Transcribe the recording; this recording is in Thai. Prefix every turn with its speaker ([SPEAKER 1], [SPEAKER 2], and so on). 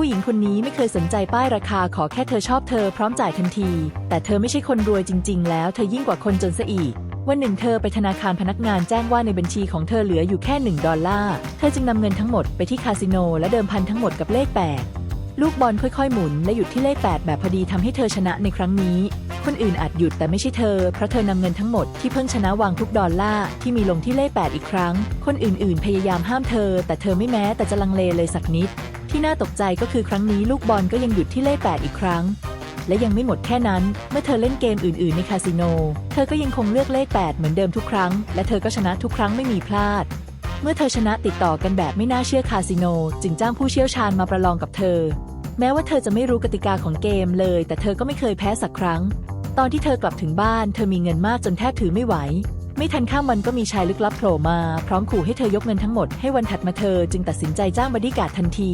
[SPEAKER 1] ผู้หญิงคนนี้ไม่เคยสนใจป้ายราคาขอแค่เธอชอบเธอพร้อมจ่ายทันที แต่เธอไม่ใช่คนรวยจริง ๆ แล้วเธอยิ่งกว่าคนจนซะอีกวันหนึ่งเธอไปธนาคารพนักงานแจ้งว่าในบัญชีของเธอเหลืออยู่แค่ 1 ดอลลาร์ เธอจึงนำเงินทั้งหมดไปที่คาสิโนและเดิมพันทั้งหมดกับเลข 8 ลูกบอลค่อยๆหมุนและหยุดที่เลข 8 แบบพอดีทำให้เธอชนะในครั้งนี้ คนอื่นอาจหยุดแต่ไม่ใช่เธอ เพราะเธอนำเงินทั้งหมดที่เพิ่งชนะวางทุกดอลลาร์ที่มีลงที่เลข 8 อีกครั้ง คนอื่นๆ พยายามห้ามเธอ แต่เธอไม่แม้แต่จะลังเลเลยสักนิด ที่น่าตกใจก็คือครั้งนี้ลูกบอลก็ยังหยุดที่เลข 8 อีกครั้ง และยังไม่หมดแค่นั้น เมื่อเธอเล่นเกมอื่นๆ ในคาสิโน เธอก็ยังคงเลือกเลข 8 เหมือนเดิมทุกครั้ง และเธอก็ชนะทุกครั้งไม่มีพลาด เมื่อเธอชนะติดต่อกันแบบไม่น่าเชื่อคาสิโน จึงจ้างผู้เชี่ยวชาญมาประลองกับเธอ แม้ว่าเธอจะไม่รู้กติกาของเกมเลย แต่เธอก็ไม่เคยแพ้สักครั้ง ตอนที่เธอกลับถึงบ้าน เธอมีเงินมากจนแทบถือไม่ไหวไม่ทันข้ามวันก็มีชายลึกลับโผล่มา พร้อมขู่ให้เธอยกเงินทั้งหมดให้วันถัดมาเธอจึงตัดสินใจจ้างบอดี้การ์ดทันที